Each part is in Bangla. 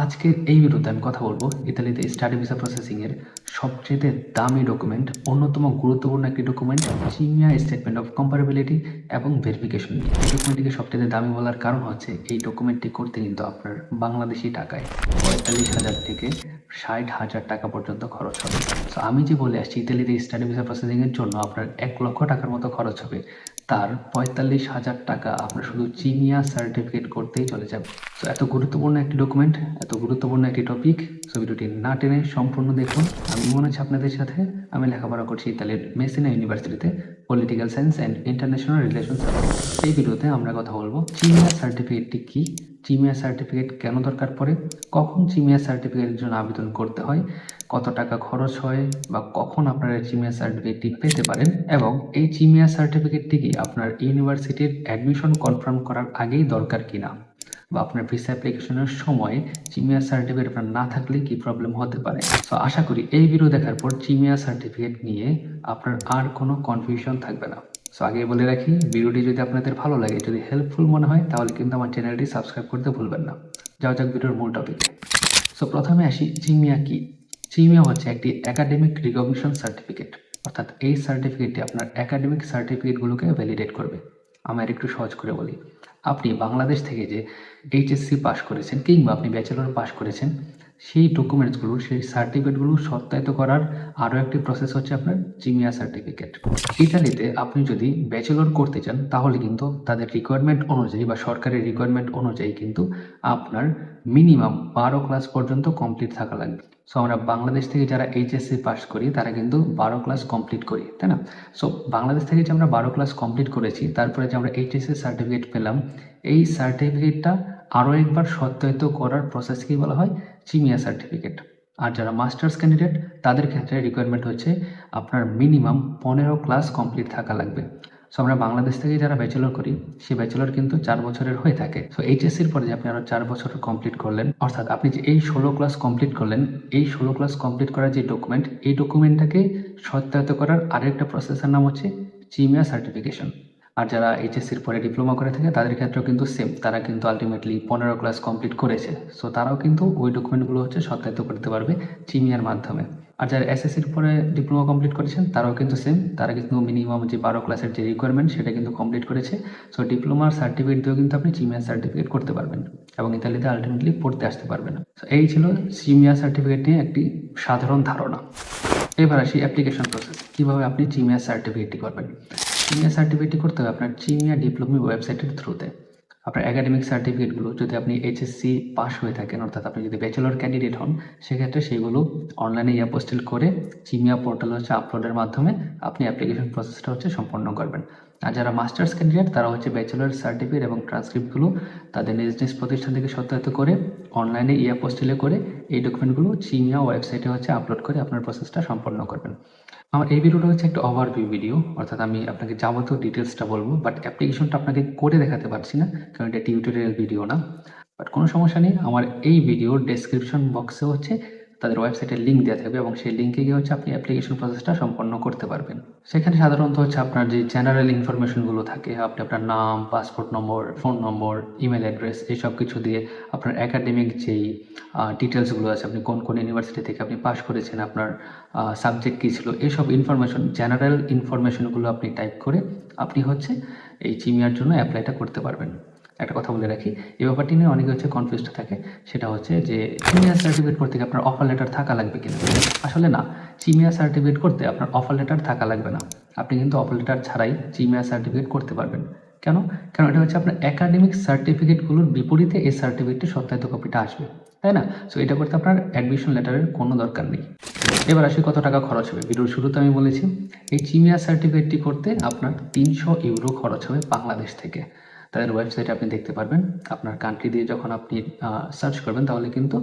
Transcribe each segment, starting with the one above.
আজকের এই ভিডিওতে আমি কথা বলব ইতালিতে স্টাডি ভিসা প্রসেসিংয়ের সবচেয়ে দামি ডকুমেন্ট অন্যতম গুরুত্বপূর্ণ একটি document CIMEA statement of comparability এবং ভেরিফিকেশন এই ডকুমেন্টটিকে সবচেয়ে দামি বলার কারণ হচ্ছে এই ডকুমেন্টটি করতে কিন্তু আপনার বাংলাদেশি টাকায় পঁয়তাল্লিশ হাজার থেকে ষাট হাজার টাকা পর্যন্ত খরচ হবে। তো আমি যে বলে আসছি ইতালিতে স্টাডি ভিসা প্রসেসিংয়ের জন্য আপনার এক লক্ষ টাকার মতো খরচ হবে। তার পঁয়তাল্লিশ হাজার টাকা আপনার শুধু চিনিয়া সার্টিফিকেট করতেই চলে যাবে। তো এত গুরুত্বপূর্ণ একটি ডকুমেন্ট এত গুরুত্বপূর্ণ একটি টপিক সো ভিডিওটি না টেনে সম্পূর্ণ দেখুন। আমি মনে হচ্ছে আপনাদের সাথে আমি লেখাপড়া করছি ইতালির মেসিনা ইউনিভার্সিটিতে political science and international relation এই ভিডিওতে আমরা কথা বলব চিনিয়া সার্টিফিকেটটি কী? চিমিয়া সার্টিফিকেট কেন দরকার পড়ে? কখন চিমিয়া সার্টিফিকেটের জন্য আবেদন করতে হয়? কত টাকা খরচ হয়? বা কখন আপনারা চিমিয়া সার্টিফিকেটটি পেতে পারেন? এবং এই চিমিয়া সার্টিফিকেটটি কি আপনার ইউনিভার্সিটির অ্যাডমিশন কনফার্ম করার আগেই দরকার কিনা? বা আপনার ভিসা অ্যাপ্লিকেশনের সময় চিমিয়া সার্টিফিকেট আপনার না থাকলে কি প্রবলেম হতে পারে? তো আশা করি এই ভিডিও দেখার পর চিমিয়া সার্টিফিকেট নিয়ে আপনার আর কোনো কনফিউশন থাকবে না। সো আগে বলে রাখি, ভিডিওটি যদি আপনাদের ভালো লাগে, যদি হেল্পফুল মনে হয়, তাহলে কিন্তু আমার চ্যানেলটি সাবস্ক্রাইব করতে ভুলবেন না। যাও যাক ভিডিওর মূল টপিকে সো প্রথমে আসি চিমিয়া কি? চিমিয়া হচ্ছে একটি একাডেমিক রিকগনিশন সার্টিফিকেট অর্থাৎ এই সার্টিফিকেটটি আপনার একাডেমিক সার্টিফিকেটগুলোকে ভ্যালিডেট করবে। আমার একটু সহজ করে বলি। আপনি বাংলাদেশ থেকে যে এইচএসসি পাশ করেছেন কিংবা আপনি ব্যাচেলর পাশ করেছেন সেই ডকুমেন্টসগুলো সেই সার্টিফিকেটগুলো সত্যায়িত করার আরও একটি প্রসেস হচ্ছে আপনার জিমিয়া সার্টিফিকেট ইতালিতে আপনি যদি ব্যাচেলর করতে চান, তাহলে কিন্তু তাদের রিকোয়ারমেন্ট অনুযায়ী বা সরকারের রিকোয়ারমেন্ট অনুযায়ী কিন্তু আপনার মিনিমাম বারো ক্লাস পর্যন্ত কমপ্লিট থাকা লাগবে। সো আমরা বাংলাদেশ থেকে যারা এইচএসসি পাস করি, তারা কিন্তু বারো ক্লাস কমপ্লিট করি, তাই না? সো বাংলাদেশ থেকে যে আমরা বারো ক্লাস কমপ্লিট করেছি, তারপরে যে আমরা এইচএসসি সার্টিফিকেট পেলাম, এই সার্টিফিকেটটা আরও একবার সত্যায়িত করার প্রসেসকেই বলা হয়? চিমিয়া সার্টিফিকেট আর যারা মাস্টার্স ক্যান্ডিডেট তাদের ক্ষেত্রে রিকোয়ারমেন্ট হচ্ছে আপনার মিনিমাম পনেরো ক্লাস কমপ্লিট থাকা লাগবে। সো আমরা বাংলাদেশ থেকে যারা ব্যাচেলর করি সেই ব্যাচেলর কিন্তু চার বছরের হয়ে থাকে। সো এইচএসসির পরে যে আপনি আরও চার বছর কমপ্লিট করলেন, অর্থাৎ আপনি যে এই ষোলো ক্লাস কমপ্লিট করলেন, এই ষোলো ক্লাস কমপ্লিট করার যে ডকুমেন্ট এই ডকুমেন্টটাকে সত্যায়িত করার আরেকটা প্রসেসের নাম হচ্ছে চিমিয়া সার্টিফিকেশন আর যারা এইচএসসির পরে ডিপ্লোমা করে থাকে, তাদের ক্ষেত্রেও কিন্তু সেম তারা কিন্তু আলটিমেটলি পনেরো ক্লাস কমপ্লিট করেছে। সো তারাও কিন্তু ওই ডকুমেন্টগুলো হচ্ছে সত্যায়িত করতে পারবে চিমিয়ার মাধ্যমে। আর যারা এসএসসির পরে ডিপ্লোমা কমপ্লিট করেছেন, তারাও কিন্তু সেম তারা কিন্তু মিনিমাম যে বারো ক্লাসের যে রিকোয়ারমেন্ট সেটা কিন্তু কমপ্লিট করেছে। সো ডিপ্লোমার সার্টিফিকেট দিয়েও কিন্তু আপনি চিমিয়ার সার্টিফিকেট করতে পারবেন এবং ইতালিতে আলটিমেটলি পড়তে আসতে পারবেন। সো এই ছিল চিমিয়া সার্টিফিকেট নিয়ে একটি সাধারণ ধারণা। এবার আসি অ্যাপ্লিকেশন প্রসেস কীভাবে আপনি চিমিয়া সার্টিফিকেটটি করবেন? চিমিয়া সার্টিফিকেটটি করতে হবে আপনার চিনিয়া ডিপ্লোমি ওয়েবসাইটের থ্রুতে আপনার একাডেমিক সার্টিফিকেটগুলো যদি আপনি এইচএসসি পাস হয়ে থাকেন, অর্থাৎ আপনি যদি ব্যাচেলর ক্যান্ডিডেট হন, সেক্ষেত্রে সেইগুলো অনলাইনে ইয়া পোস্টেল করে চিমিয়া পোর্টাল হচ্ছে আপলোডের মাধ্যমে আপনি অ্যাপ্লিকেশন প্রসেসটা হচ্ছে সম্পন্ন করবেন। আর যারা মাস্টার্স ক্যান্ডিডেট, তারা হচ্ছে ব্যাচেলর সার্টিফিকেট এবং ট্রান্সক্রিপ্টগুলো তাদের নিজ নিজ প্রতিষ্ঠান থেকে সত্যায়িত করে অনলাইনে ইয়া পোস্টেলে করে এই ডকুমেন্টগুলো চিমিয়া ওয়েবসাইটে হচ্ছে আপলোড করে আপনার প্রসেসটা সম্পন্ন করবেন। আমার এই ভিডিওটা হচ্ছে একটা ওভারভিউ ভিডিও অর্থাৎ আমি আপনাকে যাবতীয় ডিটেলসটা বলব বাট অ্যাপ্লিকেশনটা আপনাকে করে দেখাতে পারছি না, কারণ এটা টিউটোরিয়াল ভিডিও না। বাট কোনো সমস্যা নেই, আমার এই ভিডিওর ডেসক্রিপশন বক্সে হচ্ছে তাদের ওয়েবসাইটের লিঙ্ক দেওয়া থাকবে এবং সেই লিঙ্কে গিয়ে হচ্ছে আপনি অ্যাপ্লিকেশন প্রসেসটা সম্পন্ন করতে পারবেন। সেখানে সাধারণত হচ্ছে আপনার যে জেনারেল ইনফরমেশনগুলো থাকে, আপনি আপনার নাম passport number phone number email address এইসব কিছু দিয়ে আপনার একাডেমিক যেই ডিটেলসগুলো আছে, আপনি কোন কোন ইউনিভার্সিটি থেকে আপনি পাস করেছেন, আপনার সাবজেক্ট কী ছিল এইসব ইনফরমেশন জেনারেল ইনফরমেশনগুলো আপনি টাইপ করে আপনি হচ্ছে এই চিমিয়ার জন্য অ্যাপ্লাইটা করতে পারবেন। একটা কথা বলে রাখি, এই ব্যাপারটি নিয়ে অনেকে হচ্ছে কনফিউজড থাকে। সেটা হচ্ছে যে চিমিয়া সার্টিফিকেট করতে আপনার অফার লেটার থাকা লাগবে কিনা? আসলে না চিমিয়া সার্টিফিকেট করতে আপনার অফার লেটার থাকা লাগবে না। আপনি কিন্তু অফার লেটার ছাড়াই চিমিয়া সার্টিফিকেট করতে পারবেন। কেন? কারণ এটা হচ্ছে আপনার একাডেমিক সার্টিফিকেটগুলোর বিপরীতে এই সার্টিফিকেটটি সত্যায়িত কপিটা আসবে। তাই না? সো এটা করতে আপনার অ্যাডমিশন লেটারের কোনো দরকার নেই। এবার আসি কত টাকা খরচ হবে। ভিডিওর শুরুতে আমি বলেছি, এই চিমিয়া সার্টিফিকেটটি করতে আপনার তিনশো ইউরো খরচ হবে বাংলাদেশ থেকে। তাদের ওয়েবসাইটে আপনি দেখতে পারবেন। আপনার কান্ট্রি দিয়ে যখন আপনি সার্চ করবেন, তাহলে কিন্তু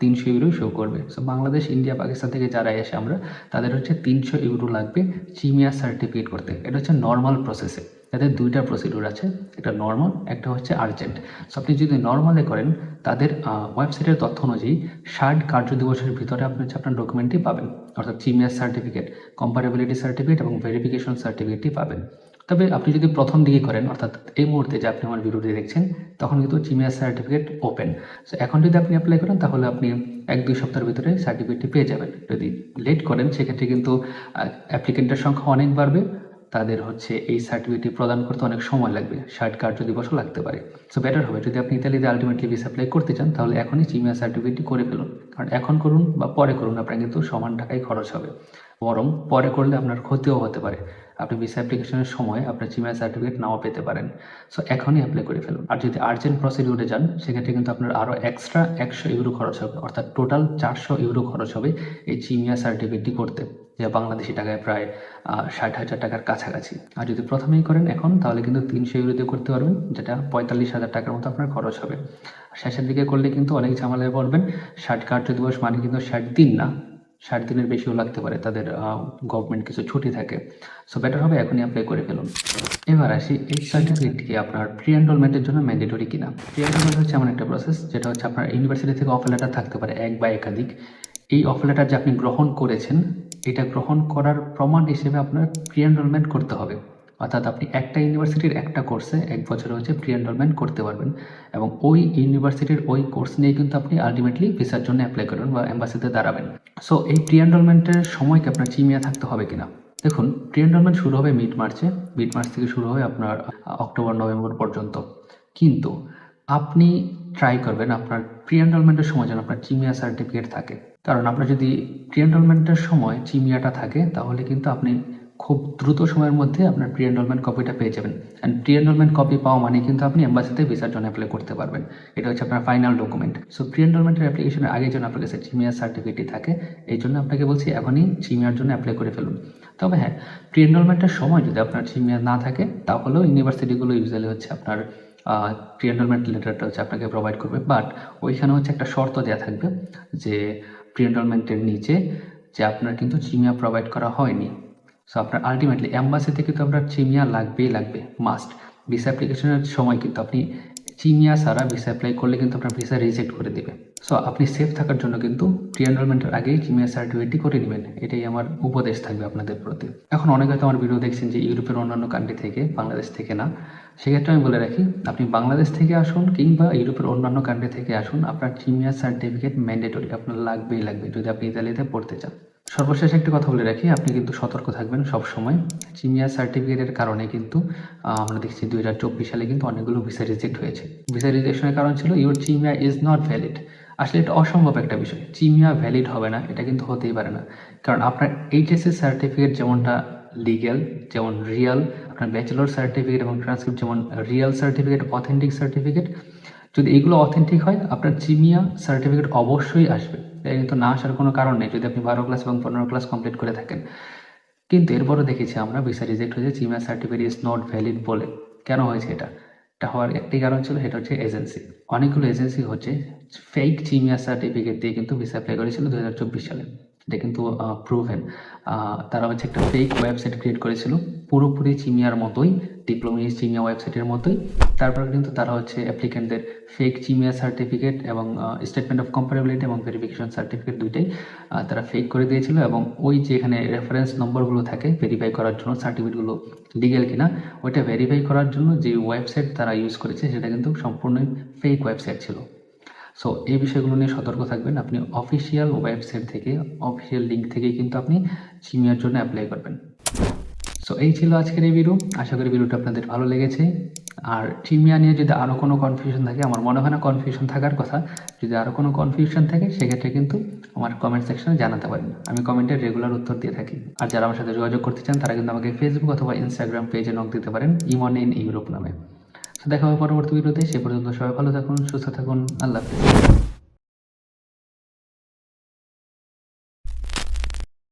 তিনশো ইউরোই শো করবে। সো বাংলাদেশ, ইন্ডিয়া, পাকিস্তান থেকে যারা এসে আমরা, তাদের হচ্ছে তিনশো ইউরো লাগবে চিমিয়া সার্টিফিকেট করতে। এটা হচ্ছে নর্মাল প্রসেসে তাদের দুইটা প্রসিডিউর আছে। একটা নর্মাল একটা হচ্ছে আর্জেন্ট সো আপনি যদি নর্মালে করেন, তাদের ওয়েবসাইটের তথ্য অনুযায়ী ষাট কার্য দিবসের ভিতরে আপনি হচ্ছে আপনার ডকুমেন্টটি পাবেন। অর্থাৎ চিমিয়ার সার্টিফিকেট কম্পারেবিলিটি সার্টিফিকেট এবং ভেরিফিকেশন সার্টিফিকেটটি পাবেন। তবে আপনি যদি প্রথম দিকে করেন, অর্থাৎ এই মুহূর্তে যে আপনি আমার ভিডিওটি দেখছেন, তখন কিন্তু জিমিয়া সার্টিফিকেট ওপেন সো এখন যদি আপনি অ্যাপ্লাই করেন, তাহলে আপনি এক দুই সপ্তাহের ভিতরে সার্টিফিকেটটি পেয়ে যাবেন। যদি লেট করেন, সেক্ষেত্রে কিন্তু অ্যাপ্লিকেন্টের সংখ্যা অনেক বাড়বে। তাদের হচ্ছে এই সার্টিফিকেটটি প্রদান করতে অনেক সময় লাগবে। ষাট কার্য দিবসও লাগতে পারে। সো বেটার হবে। যদি আপনি ইতালিতে আলটিমেটলি ভিসা অ্যাপ্লাই করতে চান, তাহলে এখনই চিমিয়া সার্টিফিকেটটি করে ফেলুন। কারণ এখন করুন বা পরে করুন, আপনার কিন্তু সমান টাকাই খরচ হবে। বরং পরে করলে আপনার ক্ষতিও হতে পারে। আপনি ভিসা অ্যাপ্লিকেশনের সময় আপনার চিমিয়া সার্টিফিকেট নাও পেতে পারেন। সো এখনই অ্যাপ্লাই করে ফেলুন। আর যদি আর্জেন্ট প্রসিডিউরে যান, সেক্ষেত্রে কিন্তু আপনার আরও এক্সট্রা একশো ইউরো খরচ হবে। অর্থাৎ টোটাল চারশো ইউরো খরচ হবে এই চিমিয়া সার্টিফিকেটটি করতে। যা বাংলাদেশি টাকায় প্রায় ষাট হাজার টাকার কাছাকাছি। আর যদি প্রথমেই করেন এখন, তাহলে কিন্তু তিনশো ইউরোতে করতে পারবেন, যেটা পঁয়তাল্লিশ হাজার টাকার মতো আপনার খরচ হবে। শেষের দিকে করলে কিন্তু অনেক ঝামেলায় পড়বেন। ষাট কার্য দিবস মানে কিন্তু ষাট দিন না, ষাট দিনের বেশিও লাগতে পারে, তাদের গভর্নমেন্ট কিছু ছুটি থাকে। সো বেটার হবে এখনই অ্যাপ্লাই করে ফেলুন। এবার আসি এই সার্টিফিকেটটি আপনার প্রি এনরোলমেন্টের জন্য ম্যান্ডেটরি কিনা। প্রি এনরোলমেন্ট হচ্ছে এমন একটা প্রসেস যেটা হচ্ছে আপনার ইউনিভার্সিটি থেকে অফার লেটার থাকতে পারে, এক বা একাধিক। এই অফার লেটার যে আপনি গ্রহণ করেছেন, এটা গ্রহণ করার প্রমাণ হিসেবে আপনার প্রি এনরোলমেন্ট করতে হবে। অর্থাৎ আপনি একটা ইউনিভার্সিটির একটা কোর্সে এক বছর হচ্ছে প্রি এনরোলমেন্ট করতে পারবেন এবং ওই ইউনিভার্সিটির ওই কোর্স নিয়ে কিন্তু আপনি আলটিমেটলি ভিসার জন্য অ্যাপ্লাই করবেন বা এম্বাসিতে দাঁড়াবেন। সো এই প্রি এনরোলমেন্টের সময়কে আপনার চিমিয়া থাকতে হবে কিনা? দেখুন প্রি এনরোলমেন্ট শুরু হবে মিড মার্চে মিড মার্চ থেকে শুরু হবে আপনার অক্টোবর নভেম্বর পর্যন্ত। কিন্তু আপনি ট্রাই করবেন, আপনার প্রি এনরোলমেন্টের সময় যেন আপনার চিমিয়া সার্টিফিকেট থাকে। কারণ আপনার যদি প্রি এনরোলমেন্টের সময় চিমিয়াটা থাকে, তাহলে কিন্তু আপনি খুব দ্রুত সময়ের মধ্যে আপনার প্রি এনরোলমেন্ট কপিটা পেয়ে যাবেন। অ্যান্ড প্রি এনরোলমেন্ট কপি পাওয়া মানে কিন্তু আপনি এম্বাসিতে ভিসার জন্য অ্যাপ্লাই করতে পারবেন। এটা হচ্ছে আপনার ফাইনাল ডকুমেন্ট সো প্রি এনরোলমেন্টের অ্যাপ্লিকেশনের আগে যেন আপনার কাছে চিমিয়ার সার্টিফিকেটটি থাকে, এই জন্য আপনাকে বলছি এখনই চিমিয়ার জন্য অ্যাপ্লাই করে ফেলুন। তবে হ্যাঁ প্রি এনরোলমেন্টের সময় যদি আপনার চিমিয়া না থাকে, তাহলেও ইউনিভার্সিটিগুলো ইউজুয়ালি হচ্ছে আপনার প্রি এনরোলমেন্ট লেটারটা হচ্ছে আপনাকে প্রোভাইড করবে। বাট ওইখানে হচ্ছে একটা শর্ত দেওয়া থাকবে যে প্রি এনরোলমেন্টের নিচে, যে আপনার কিন্তু চিমিয়া প্রোভাইড করা হয়নি। সো আপনার আলটিমেটলি থেকে তো আপনার চিমিয়া লাগবেই লাগবে মাস্ট ভিসা অ্যাপ্লিকেশনের সময় কিন্তু আপনি চিমিয়া সারা ভিসা অ্যাপ্লাই করলে কিন্তু আপনার ভিসা রিজেক্ট করে দেবে। সো আপনি সেফ থাকার জন্য কিন্তু প্রি এনরোলমেন্টের আগেই চিমিয়া সার্টিফিকেটটি করে নেবেন। এটাই আমার উপদেশ থাকবে আপনাদের প্রতি। এখন অনেকে হয়তো আমার ভিডিও দেখছেন যে ইউরোপের অন্যান্য কান্ট্রি থেকে, বাংলাদেশ থেকে না। সেক্ষেত্রে আমি বলে রাখি, আপনি বাংলাদেশ থেকে আসুন কিংবা ইউরোপের অন্যান্য কান্ট্রি থেকে আসুন, আপনার চিমিয়া সার্টিফিকেট ম্যান্ডেটরি আপনার লাগবেই লাগবে। যদি আপনি ইতালিতে পড়তে চান। সর্বশেষ একটি কথা বলে রাখি, আপনি কিন্তু সতর্ক থাকবেন সব সময় চিমিয়া সার্টিফিকেটের কারণে কিন্তু আমরা দেখছি দুই হাজার চব্বিশ সালে কিন্তু অনেকগুলো ভিসা রিজেক্ট হয়েছে। ভিসা রিজেকশনের কারণ ছিল your CIMEA is not valid আসলে এটা অসম্ভব একটা বিষয়। চিমিয়া ভ্যালিড হবে না, এটা কিন্তু হতেই পারে না। কারণ আপনার এইচএসসি সার্টিফিকেট যেমনটা লিগ্যাল যেমন রিয়াল আপনার ব্যাচেলর সার্টিফিকেট এবং ট্রান্সক্রিপ্ট যেমন রিয়াল সার্টিফিকেট অথেন্টিক সার্টিফিকেট যদি এগুলো অথেন্টিক হয়, আপনার চিমিয়া সার্টিফিকেট অবশ্যই আসবে। কিন্তু না আসার কোনো কারণ নেই যদি আপনি বারো ক্লাস এবং পনেরো ক্লাস কমপ্লিট করে থাকেন। কিন্তু এরপরও দেখেছি আমরা ভিসা রিজেক্ট হয়েছে CIMEA certificate is not valid বলে। কেন হয়েছে এটা? এটা হওয়ার একটি কারণ ছিল, সেটা হচ্ছে এজেন্সি অনেকগুলো এজেন্সি হচ্ছে ফেক চিমিয়া সার্টিফিকেট দিয়ে কিন্তু ভিসা অ্যাপ্লাই করেছিল দু হাজার চব্বিশ সালে। এটা কিন্তু প্রুভেন তারা হচ্ছে একটা ফেক ওয়েবসাইট ক্রিয়েট করেছিল, পুরোপুরি চিমিয়ার মতোই ডিপ্লোমা চিমিয়া ওয়েবসাইটের মতোই। তারপর কিন্তু তারা হচ্ছে অ্যাপ্লিকেন্টদের ফেক চিমিয়া সার্টিফিকেট এবং স্টেটমেন্ট অফ কম্পারেবিলিটি এবং ভেরিফিকেশন সার্টিফিকেট দুইটাই তারা ফেক করে দিয়েছিল এবং ওই যে এখানে রেফারেন্স নম্বরগুলো থাকে ভেরিফাই করার জন্য সার্টিফিকেটগুলো লিগেল কিনা, ওইটা ভেরিফাই করার জন্য যে ওয়েবসাইট তারা ইউজ করেছে, সেটা কিন্তু সম্পূর্ণই ফেক ওয়েবসাইট ছিল। সো এই বিষয়গুলো নিয়ে সতর্ক থাকবেন। আপনি অফিসিয়াল ওয়েবসাইট থেকে অফিসিয়াল লিঙ্ক থেকে কিন্তু আপনি চিমিয়ার জন্য অ্যাপ্লাই করবেন। সো এই ছিল আজকের এই ভিডিও আশা করি ভিডিওটা আপনাদের ভালো লেগেছে। আর চিমিয়া নিয়ে যদি আরও কোনো কনফিউশন থাকে, আমার মনে হয় না কনফিউশন থাকার কথা। যদি আরও কোনো কনফিউশন থাকে, সেক্ষেত্রে কিন্তু আমার কমেন্ট সেকশনে জানাতে পারেন। আমি কমেন্টের রেগুলার উত্তর দিয়ে থাকি। আর যারা আমার সাথে যোগাযোগ করতে চান, তারা কিন্তু আমাকে ফেসবুক অথবা ইনস্টাগ্রাম পেজে নক দিতে পারেন। ইমন ইন ইউরোপ নামে। দেখা হবে পরবর্তী ভিডিওতে। সে পর্যন্ত সবাই ভালো থাকুন সুস্থ থাকুন। আল্লাহ হাফিজ।